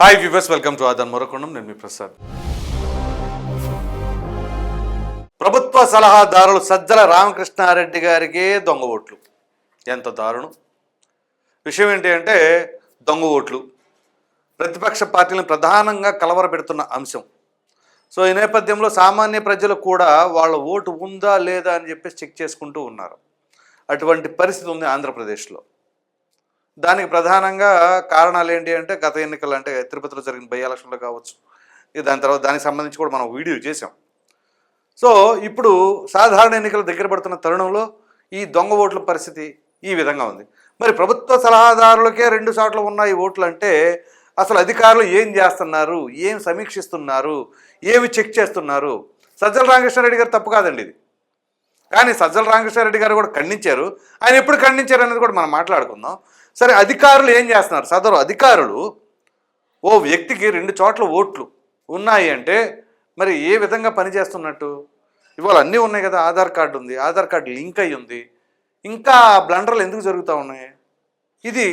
Hi viewers welcome to ఆదాన్ మొరకొండం నేను మీ ప్రసాద్ ప్రభుత్వ సలహాదారులు సజ్జల రామకృష్ణారెడ్డి గారికే దొంగ ఓట్లు ఎంత దారుణం విషయం ఏంటి అంటే దొంగ ఓట్లు ప్రతిపక్ష పార్టీలను ప్రధానంగా కలవరపెడుతున్న అంశం సో ఈ నేపథ్యంలో సామాన్య ప్రజలు కూడా వాళ్ళ ఓటు ఉందా లేదా అని చెప్పేసి చెక్ చేసుకుంటూ ఉన్నారు అటువంటి పరిస్థితి ఉంది ఆంధ్రప్రదేశ్లో దానికి ప్రధానంగా కారణాలు ఏంటి అంటే గత ఎన్నికలు అంటే తిరుపతిలో జరిగిన బై ఎలక్షన్లో కావచ్చు దాని తర్వాత దానికి సంబంధించి కూడా మనం వీడియో చేసాం సో ఇప్పుడు సాధారణ ఎన్నికలు దగ్గర పడుతున్న తరుణంలో ఈ దొంగ ఓట్ల పరిస్థితి ఈ విధంగా ఉంది. మరి ప్రభుత్వ సలహాదారులకే రెండు చోట్ల ఉన్నాయి ఓట్లు అంటే అసలు అధికారులు ఏం చేస్తున్నారు ఏం సమీక్షిస్తున్నారు ఏమి చెక్ చేస్తున్నారు? సజ్జల రామకృష్ణారెడ్డి గారు తప్పు కాదండి ఇది. కానీ సజ్జల రామకృష్ణారెడ్డి గారు కూడా ఖండించారు. ఆయన ఎప్పుడు ఖండించారు అనేది కూడా మనం మాట్లాడుకుందాం. సరే అధికారులు ఏం చేస్తున్నారు? సదరు అధికారులు ఓ వ్యక్తికి రెండు చోట్ల ఓట్లు ఉన్నాయి అంటే మరి ఏ విధంగా పనిచేస్తున్నట్టు ఇవాళ అన్నీ ఉన్నాయి కదా ఆధార్ కార్డు ఉంది ఆధార్ కార్డు లింక్ అయి ఉంది. ఇంకా బ్లండర్లు ఎందుకు జరుగుతూ ఉన్నాయి? ఇది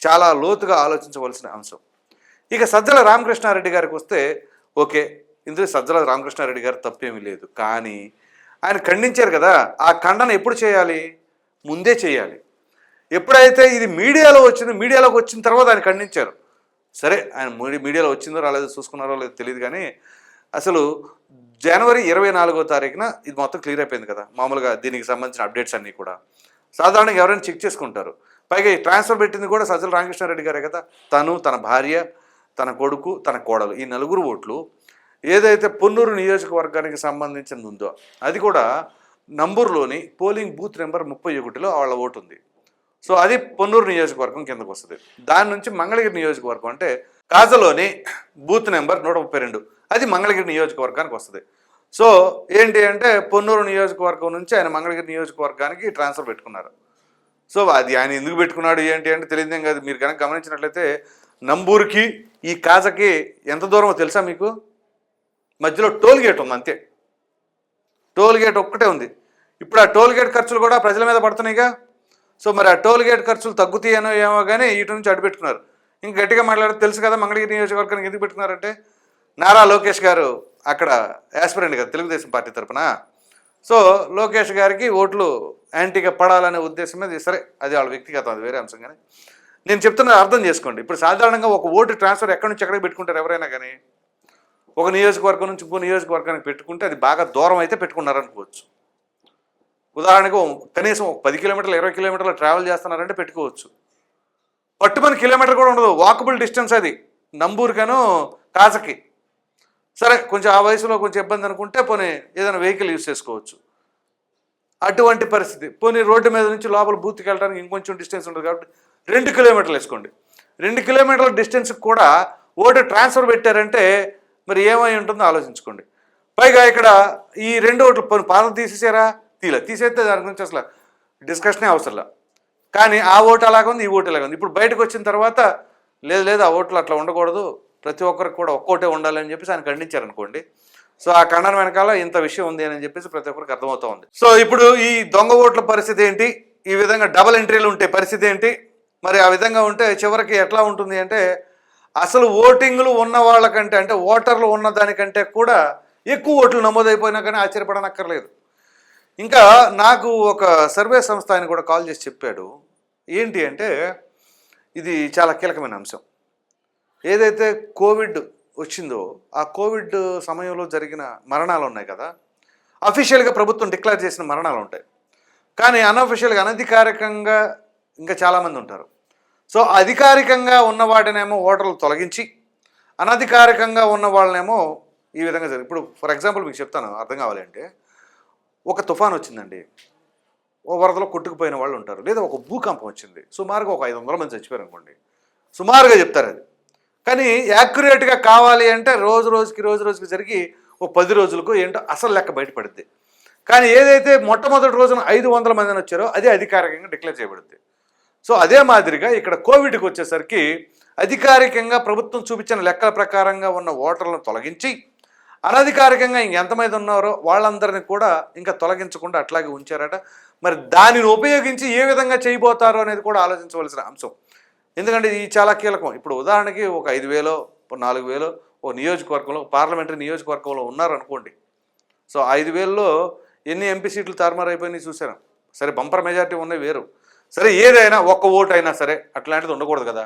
చాలా లోతుగా ఆలోచించవలసిన అంశం. ఇక సజ్జల రామకృష్ణారెడ్డి గారికి వస్తే ఓకే ఇందులో సజ్జల రామకృష్ణారెడ్డి గారు తప్పేమీ లేదు. కానీ ఆయన ఖండించారు కదా ఆ ఖండన ఎప్పుడు చేయాలి? ముందే చేయాలి. ఎప్పుడైతే ఇది మీడియాలో వచ్చింది మీడియాలోకి వచ్చిన తర్వాత ఆయన ఖండించారు. సరే ఆయన మీడియాలో వచ్చిందో రాలేదో చూసుకున్నారో లేదో తెలియదు కానీ అసలు జనవరి ఇరవై నాలుగో తారీఖున ఇది మొత్తం క్లియర్ అయిపోయింది కదా. మామూలుగా దీనికి సంబంధించిన అప్డేట్స్ అన్నీ కూడా. సాధారణంగా ఎవరైనా చెక్ చేసుకుంటారు. పైగా ఈ ట్రాన్స్ఫర్ పెట్టింది కూడా సజ్జల రామకృష్ణారెడ్డి గారే కదా. తను తన భార్య తన కొడుకు తన కోడలు ఈ నలుగురు ఓట్లు ఏదైతే పొన్నూరు నియోజకవర్గానికి సంబంధించింది ఉందో అది కూడా నంబూరులోని పోలింగ్ బూత్ నెంబర్ ముప్పై ఒకటిలో వాళ్ళ ఓటు ఉంది సో అది పొన్నూరు నియోజకవర్గం కిందకు వస్తుంది. దాని నుంచి మంగళగిరి నియోజకవర్గం అంటే కాజలోని బూత్ నెంబర్ నూట ముప్పై రెండు. అది మంగళగిరి నియోజకవర్గానికి వస్తుంది. సో ఏంటి అంటే పొన్నూరు నియోజకవర్గం నుంచి ఆయన మంగళగిరి నియోజకవర్గానికి ట్రాన్స్ఫర్ పెట్టుకున్నారు. సో అది ఆయన ఎందుకు పెట్టుకున్నాడు ఏంటి అంటే తెలియదేం కాదు. మీరు కనుక గమనించినట్లయితే నంబూరుకి ఈ కాజకి ఎంత దూరమో తెలుసా మీకు? మధ్యలో టోల్ గేట్ ఉంది అంతే. టోల్ గేట్ ఒక్కటే ఉంది. ఇప్పుడు ఆ టోల్ గేట్ ఖర్చులు కూడా ప్రజల మీద పడుతున్నాయిగా. సో మరి ఆ టోల్ గేట్ ఖర్చులు తగ్గుతాయనో ఏమో కానీ ఇటు నుంచి అడ్డు పెట్టుకున్నారు. గట్టిగా మాట్లాడితే తెలుసు కదా మంగళగిరి నియోజకవర్గానికి ఎందుకు పెట్టుకున్నారంటే నారా లోకేష్ గారు అక్కడ యాస్పిరెంట్ కదా తెలుగుదేశం పార్టీ తరఫున సో లోకేష్ గారికి ఓట్లు యాంటీగా పడాలనే ఉద్దేశం మీద సరే అది వాళ్ళ వ్యక్తిగతం అది వేరే అంశం కానీ నేను చెప్తున్నా అర్థం చేసుకోండి. ఇప్పుడు సాధారణంగా ఒక ఓటు ట్రాన్స్ఫర్ ఎక్కడి నుంచి ఎక్కడికి పెట్టుకుంటారు ఎవరైనా కానీ ఒక నియోజకవర్గం నుంచి ఇంకో నియోజకవర్గానికి పెట్టుకుంటే అది బాగా దూరం అయితే పెట్టుకున్నారనుకోవచ్చు. ఉదాహరణకు కనీసం పది కిలోమీటర్లు ఇరవై కిలోమీటర్లు ట్రావెల్ చేస్తున్నారంటే పెట్టుకోవచ్చు. పట్టుమని కిలోమీటర్ కూడా ఉండదు. వాకబుల్ డిస్టెన్స్ అది. నంబూరుకను కాజకి. సరే కొంచెం ఆ వయసులో కొంచెం ఇబ్బంది అనుకుంటే పోనీ ఏదైనా వెహికల్ యూజ్ చేసుకోవచ్చు. అటువంటి పరిస్థితి. పోనీ రోడ్డు మీద నుంచి లోపల బూత్కి వెళ్ళడానికి ఇంకొంచెం డిస్టెన్స్ ఉంటుంది కాబట్టి రెండు కిలోమీటర్లు వేసుకోండి. రెండు కిలోమీటర్ల డిస్టెన్స్కి కూడా ఓటు ట్రాన్స్ఫర్ పెట్టారంటే మరి ఏమై ఉంటుందో ఆలోచించుకోండి. పైగా ఇక్కడ ఈ రెండు ఓట్లు పాత తీసేసారా? తీలే. తీసేస్తే దాని గురించి అసలు డిస్కషనే అవసరంలా. కానీ ఆ ఓటు అలాగ ఉంది ఈ ఓటు ఇలాగ ఉంది ఇప్పుడు బయటకు వచ్చిన తర్వాత లేదు లేదు ఆ ఓట్లు అట్లా ఉండకూడదు. ప్రతి ఒక్కరికి కూడా ఒక్కోటే ఉండాలని చెప్పేసి ఆయన ఖండించారు అనుకోండి సో ఆ ఖండన వెనకాల ఇంత విషయం ఉంది అని చెప్పేసి ప్రతి ఒక్కరికి అర్థమవుతా ఉంది. సో ఇప్పుడు ఈ దొంగ ఓట్ల పరిస్థితి ఏంటి? ఈ విధంగా డబల్ ఎంట్రీలు ఉంటే పరిస్థితి ఏంటి? మరి ఆ విధంగా ఉంటే చివరికి ఎట్లా ఉంటుంది అంటే అసలు ఓటింగ్లు ఉన్న వాళ్ళకంటే అంటే ఓటర్లు ఉన్న దానికంటే కూడా ఎక్కువ ఓట్లు నమోదైపోయినా కానీ ఆశ్చర్యపడనక్కర్లేదు. ఇంకా నాకు ఒక సర్వే సంస్థ ఆయన కూడా కాల్ చేసి చెప్పాడు. ఏంటి అంటే ఇది చాలా కీలకమైన అంశం. ఏదైతే కోవిడ్ వచ్చిందో ఆ కోవిడ్ సమయంలో జరిగిన మరణాలు ఉన్నాయి కదా అఫీషియల్గా ప్రభుత్వం డిక్లేర్ చేసిన మరణాలు ఉంటాయి. కానీ అన్అఫీషియల్గా అనధికారికంగా ఇంకా చాలామంది ఉంటారు. సో అధికారికంగా ఉన్న వాటినేమో ఓటర్లు తొలగించి అనధికారికంగా ఉన్న వాళ్ళనేమో ఈ విధంగా జరిగింది ఇప్పుడు ఫర్ ఎగ్జాంపుల్ మీకు చెప్తాను అర్థం కావాలంటే ఒక తుఫాన్ వచ్చిందండి. ఓ వరదలో కొట్టుకుపోయిన వాళ్ళు ఉంటారు. లేదా ఒక భూకంపం వచ్చింది. సుమారుగా ఒక ఐదు వందల మంది చచ్చిపోయారు అనుకోండి సుమారుగా చెప్తారు అది. కానీ యాక్యురేట్గా కావాలి అంటే రోజు రోజుకి రోజు రోజుకి జరిగి ఓ పది రోజులకు ఏంటో అసలు లెక్క బయటపడుద్ది. కానీ ఏదైతే మొట్టమొదటి రోజున ఐదు వందల మందిని వచ్చారో అదే అధికారికంగా డిక్లేర్ చేయబడుద్ది. సో అదే మాదిరిగా ఇక్కడ కోవిడ్కి వచ్చేసరికి అధికారికంగా ప్రభుత్వం చూపించిన లెక్కల ప్రకారంగా ఉన్న ఓటర్లను తొలగించి అనధికారికంగా ఇంకెంతమంది ఉన్నారో వాళ్ళందరినీ కూడా ఇంకా తొలగించకుండా అట్లాగే ఉంచారట. మరి దానిని ఉపయోగించి ఏ విధంగా చేయబోతారో అనేది కూడా ఆలోచించవలసిన అంశం. ఎందుకంటే ఇది చాలా కీలకం. ఇప్పుడు ఉదాహరణకి ఒక ఐదు వేలో ఓ నాలుగు వేలో ఓ నియోజకవర్గంలో పార్లమెంటరీ నియోజకవర్గంలో ఉన్నారనుకోండి. సో ఐదు వేల్లో ఎన్ని ఎంపీ సీట్లు తారుమారు అయిపోయినాయి చూసాను సరే బంపర్ మెజార్టీ ఉన్నాయి వేరు. సరే ఏదైనా ఒక్క ఓటు అయినా సరే అట్లాంటిది ఉండకూడదు కదా.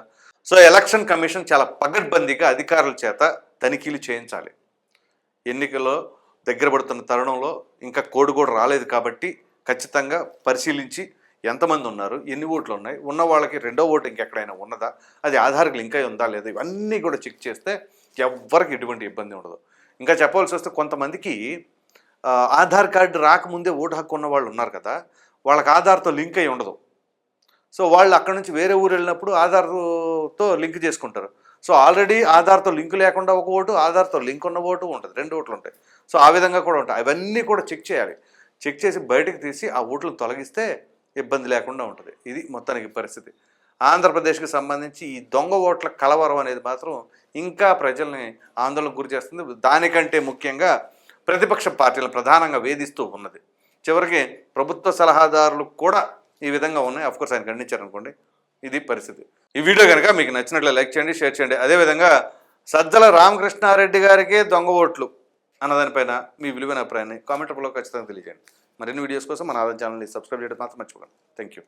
సో ఎలక్షన్ కమిషన్ చాలా పగడ్బందీగా అధికారుల చేత తనిఖీలు చేయించాలి. ఎన్నికల్లో దగ్గర పడుతున్న తరుణంలో ఇంకా కోడ్ కూడా రాలేదు కాబట్టి ఖచ్చితంగా పరిశీలించి ఎంతమంది ఉన్నారు ఎన్ని ఓట్లు ఉన్నాయి ఉన్న వాళ్ళకి రెండో ఓటు ఇంకెక్కడైనా ఉన్నదా అది ఆధార్కి లింక్ అయి ఉందా లేదా ఇవన్నీ కూడా చెక్ చేస్తే ఎవ్వరికి ఎటువంటి ఇబ్బంది ఉండదు. ఇంకా చెప్పవలసి వస్తే కొంతమందికి ఆధార్ కార్డు రాకముందే ఓటు హక్కు ఉన్న వాళ్ళు ఉన్నారు కదా వాళ్ళకి ఆధార్తో లింక్ అయి ఉండదు. సో వాళ్ళు అక్కడ నుంచి వేరే ఊరు వెళ్ళినప్పుడు ఆధార్తో లింక్ చేసుకుంటారు. సో ఆల్రెడీ ఆధార్తో లింక్ లేకుండా ఒక ఓటు ఆధార్తో లింక్ ఉన్న ఓటు ఉంటుంది. రెండు ఓట్లు ఉంటాయి. సో ఆ విధంగా కూడా ఉంటాయి. అవన్నీ కూడా చెక్ చేయాలి. చెక్ చేసి బయటకు తీసి ఆ ఓట్లను తొలగిస్తే ఇబ్బంది లేకుండా ఉంటుంది. ఇది మొత్తానికి పరిస్థితి. ఆంధ్రప్రదేశ్కి సంబంధించి ఈ దొంగ ఓట్ల కలవరం అనేది మాత్రం ఇంకా ప్రజల్ని ఆందోళనకు గురి చేస్తుంది. దానికంటే ముఖ్యంగా ప్రతిపక్ష పార్టీలను ప్రధానంగా వేధిస్తూ ఉన్నది. చివరికి ప్రభుత్వ సలహాదారులు కూడా ఈ విధంగా ఉన్నాయి. అఫ్కోర్స్ ఆయన ఖండించారనుకోండి ఇది పరిస్థితి. ఈ వీడియో కనుక మీకు నచ్చినట్లు లైక్ చేయండి షేర్ చేయండి. అదేవిధంగా సజ్జల రామకృష్ణారెడ్డి గారికే దొంగ ఓట్లు అన్నదానిపైన మీ విలువైన అభిప్రాయాన్ని కామెంట్ రూపంలో ఖచ్చితంగా తెలియజేయండి. మరిన్ని వీడియోస్ కోసం మన ఆదాయం ఛానల్ని సబ్స్క్రైబ్ చేయడం మాత్రం మర్చిపోకండి. Thank you